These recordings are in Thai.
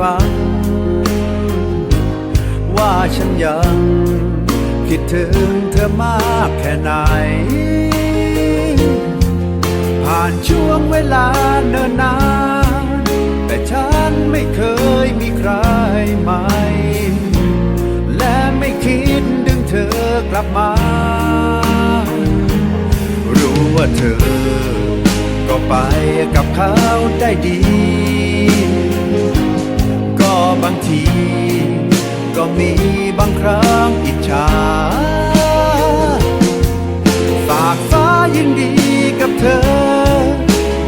ฟัง ว่าฉันยังคิดถึงเธอมากแค่ไหน ผ่านช่วงเวลาเนิ่นนาน แต่ฉันไม่เคยมีใครใหม่ และไม่คิดดึงเธอกลับมา รู้ว่าเธอ ก็ไปกับเขาได้ดี บางที ก็มีบางครั้งอิจฉาฝากฟ้ายินดีกับเธอ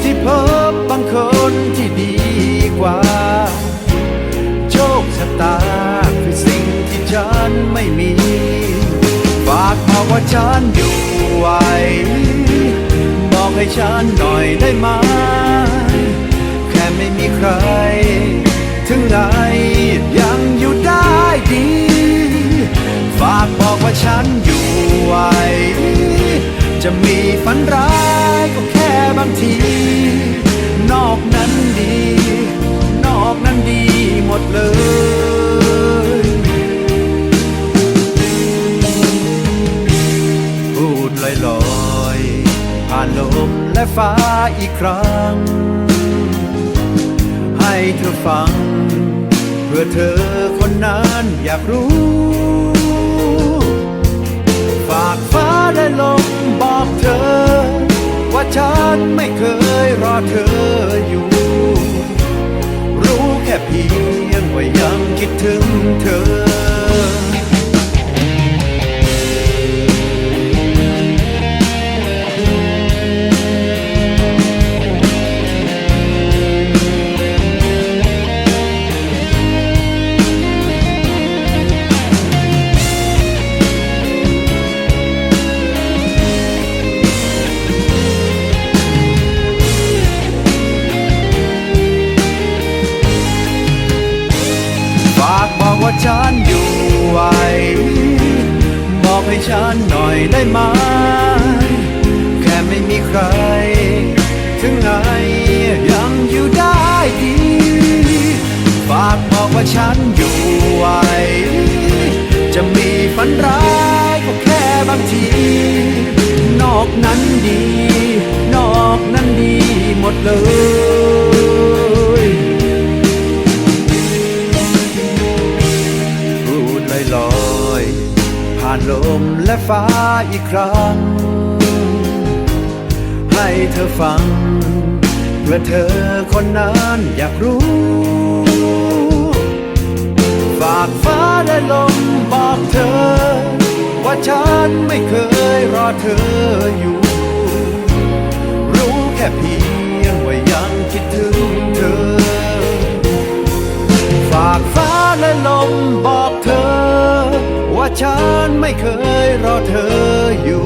ที่พบบางคนที่ดีกว่า โชคชะตาคือสิ่งที่ฉันไม่มี ฝากบอกว่าฉันอยู่ไหวบอกให้ฉันหน่อยได้ไหมแค่ไม่มีใคร ถึงไหนยังอยู่ได้ดี ฝากบอกว่าฉันอยู่ไหวจะมีฝันร้ายก็แค่บางที นอกนั้นดี นอกนั้นดีหมดเลยพูดลอยลอยๆผ่านลมและฟ้าอีกครั้ง ให้เธอฟัง เพื่อเธอคนนั้นอยากรู้ ฝากฟ้าและลมบอกเธอ ว่าฉันไม่เคยรอเธออยู่ รู้แค่เพียงว่ายังคิดถึงเธอ ฉันอยู่ไหวบอกให้ฉันหน่อยได้ไหม แค่ไม่มีใคร ถึงไงยังอยู่ได้ดี ฝากบอกว่าฉันอยู่ไหวจะมีฝันร้ายก็แค่บางที นอกนั้นดี นอกนั้นดีหมดเลย ลมและฟ้าอีกครั้ง ให้เธอฟังเพื่อเธอคนนั้นอยากรู้ ฝากฟ้าและลมบอกเธอ ว่าฉันไม่เคยรอเธออยู่ รู้แค่เพียง ไม่เคยรอเธออยู่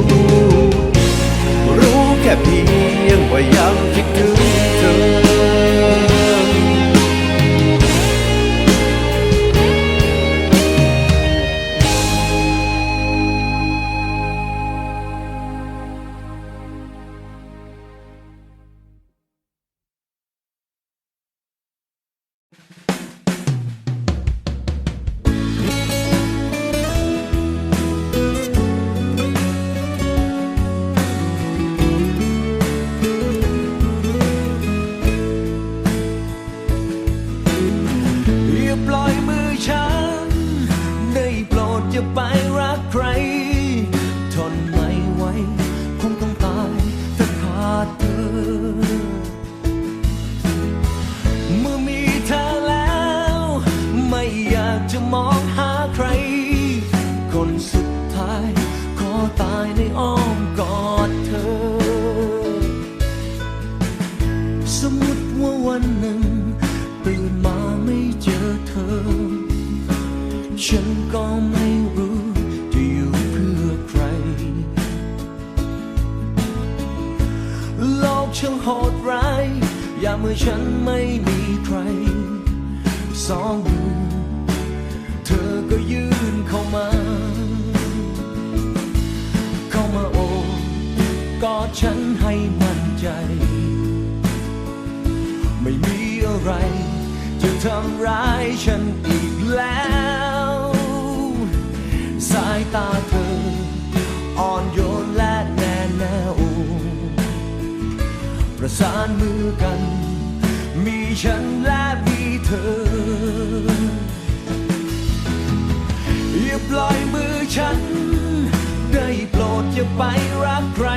รู้แค่เพียงว่ายังคิดถึง ช่างโหดร้ายยามเมื่อฉันไม่มีใครสองอยู่เธอก็ยื่นเข้ามา เข้ามาโอบกอดฉันให้มั่นใจ ไม่มีอะไรจะทำร้ายฉันอีกแล้ว สายตาเธอ สานมือกัน มีฉันและมีเธอ อย่าปล่อยมือฉัน ได้โปรดอย่าไปรักใคร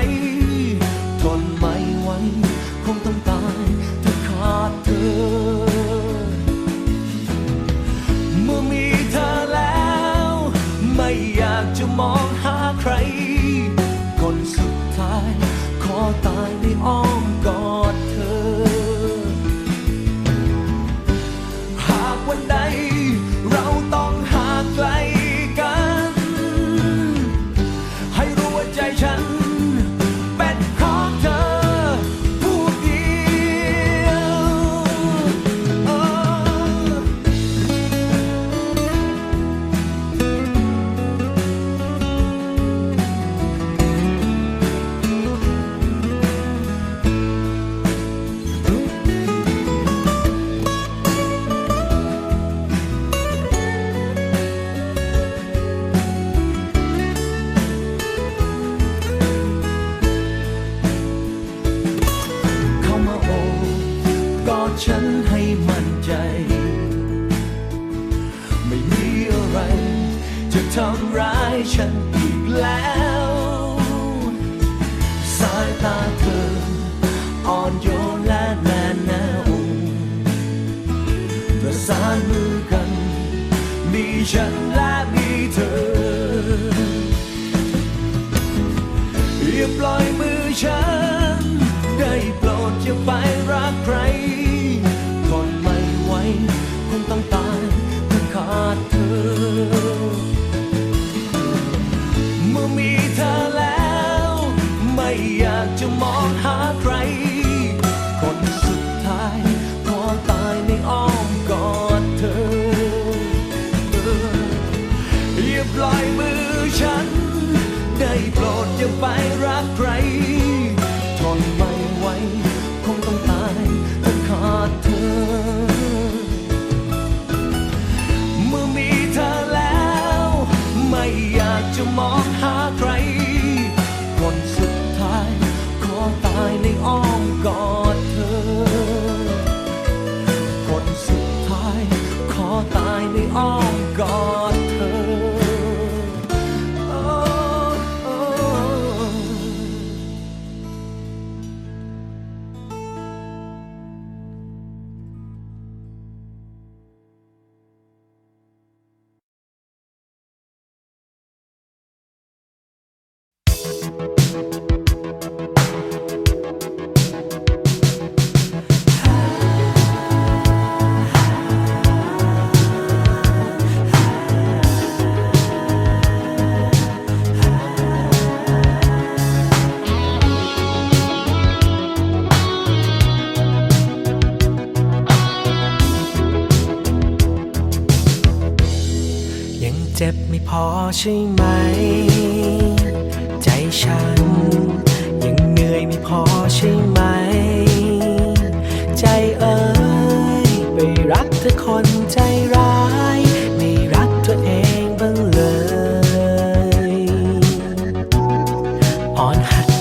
สานมือกัน มีฉันและมีเธออย่าปล่อยมือฉัน ได้โปรดอย่าไปรักใครก่อนไม่ไหวคงต้องตายเพื่อขาดเธอ เมื่อมีเธอแล้ว ไม่อยากจะมองหา 콩콩 เจ็บไม่พอใช่ไหม ใจฉัน ยังเหนื่อยไม่พอใช่ไหม ใจเอ๋ยไปรักเธอคนใจร้าย ไม่รักตัวเองบ้างเลย อ่อนหัด